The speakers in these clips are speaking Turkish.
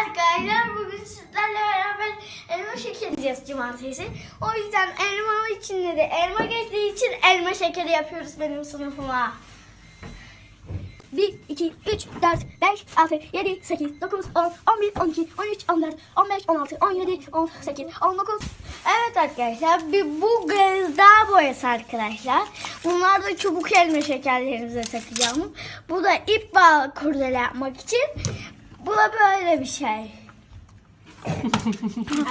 Arkadaşlar bugün sizlerle beraber elma şekeri yiyeceğiz cumartesi. O yüzden elma içinde de elma geçtiği için elma şekeri yapıyoruz benim sınıfıma. 1, 2, 3, 4, 5, 6, 7, 8, 9, 10, 11, 12, 13, 14, 15, 16, 17, 18, 19. Evet arkadaşlar bir bu gıda boyası arkadaşlar. Bunlar da çubuk elma şekerlerimize takacağım. Bu da ip bağ kurdele yapmak için. Bu da böyle bir şey.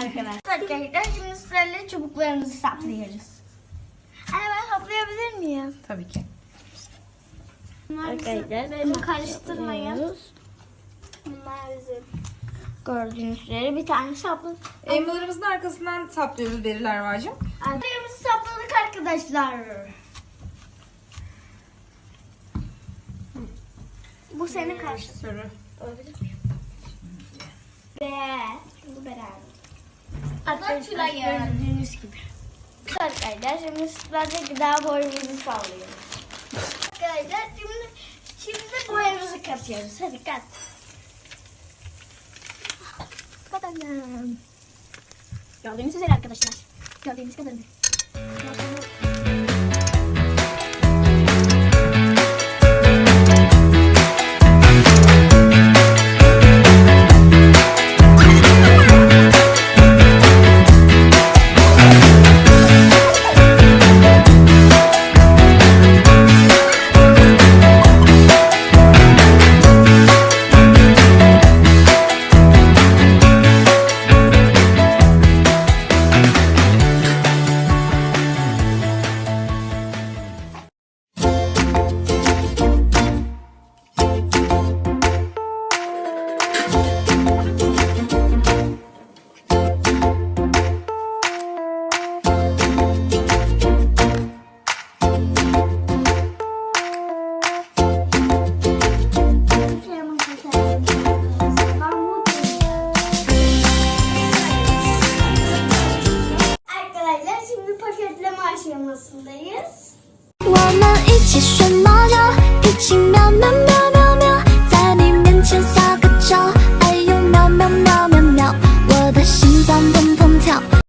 arkadaşlar. Arkadaşlar şimdi sizlerle çubuklarımızı saplıyoruz. Anne ben saplayabilir miyim? Tabii ki. Arkadaşlar Beni karıştırmayın. Bunlar bizim. Gördüğünüz üzere bir tane sapladık. Elmalarımızın arkasından saplıyoruz Beriler Vacım. Elmalarımızı sapladık arkadaşlar. Bu senin karşı. Soru. Olabilir mi? Ve bu beraber. Arkadaşlar, gördüğünüz gibi. Arkadaşlar şimdi sizlerce gıda boyumuzu sallıyoruz. Arkadaşlar şimdi, şimdi boyamızı katıyoruz. Hadi kat. Katalım. Gördüğünüz üzere arkadaşlar. Gördüğünüz kadarını. Arkadaşlar turnuvasındayız. Mama içi şunu